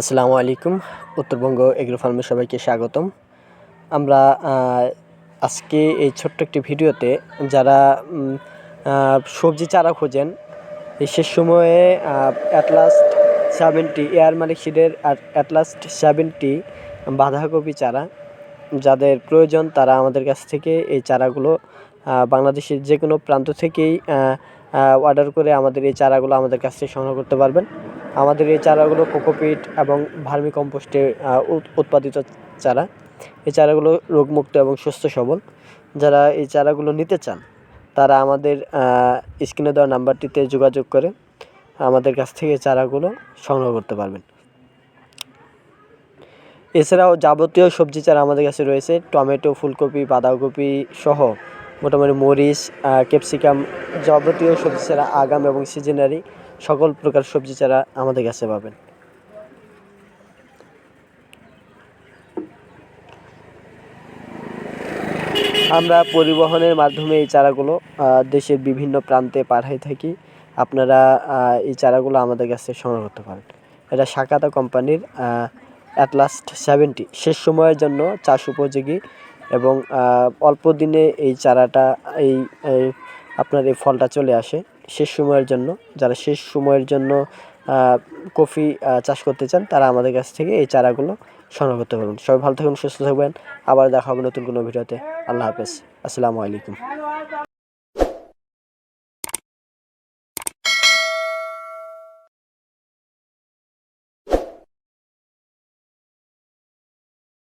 আসসালামু আলাইকুম। উত্তরবঙ্গ এগ্রো ফার্মে সবাইকে স্বাগতম। আমরা আজকে এই ছোট্ট একটি ভিডিওতে যারা সবজি চারা খোঁজেন শেষ সময়ে অ্যাটলাস্ট সেভেনটি এয়ার মালিক সিডের অ্যাটলাস্ট সেভেনটি বাঁধাকপি চারা, যাদের প্রয়োজন তারা আমাদের কাছ থেকে এই চারাগুলো বাংলাদেশের যে কোনো প্রান্ত থেকেই অর্ডার করে আমাদের এই চারাগুলো আমাদের কাছ থেকে সংগ্রহ করতে পারবেন। আমাদের এই চারাগুলো কোকোপিট এবং ভার্মি কম্পোস্টে উৎপাদিত চারা। এই চারাগুলো রোগমুক্ত এবং সুস্থ সবল। যারা এই চারাগুলো নিতে চান, তারা আমাদের স্ক্রিনে দেওয়া নাম্বারটিতে যোগাযোগ করে আমাদের কাছ থেকে চারাগুলো সংগ্রহ করতে পারবেন। এছাড়াও যাবতীয় সবজি চারা আমাদের কাছে রয়েছে। টমেটো, ফুলকপি, বাঁধাকপি সহ মোটামুটি মরিচ ক্যাপসিকাম যাবতীয় সবজি চারা, আগাম এবং সিজনারি সকল প্রকার সবজি চারা আমাদের কাছে পাবেন। আমরা পরিবহনের মাধ্যমে এই চারাগুলো দেশের বিভিন্ন প্রান্তে পাঠাই থাকি। আপনারা এই চারাগুলো আমাদের কাছে সংগ্রহ করতে পারেন। এটা শাকাতা কোম্পানির অ্যাটলাস্ট সেভেন্টি শেষ সময়ের জন্য চাষ উপযোগী এবং অল্প দিনে এই চারাটা এই, আপনার এই ফলটা চলে আসে। শেষ সময়ের জন্য, যারা শেষ সময়ের জন্য কফি চাষ করতে চান, তারা আমাদের কাছ থেকে এই চারাগুলো সংগ্রহ করতে পারবেন। সবাই ভালো থাকবেন, সুস্থ থাকবেন। আবার দেখা হবে নতুন কোনো ভিডিওতে। আল্লাহ হাফেজ। আসসালামু আলাইকুম।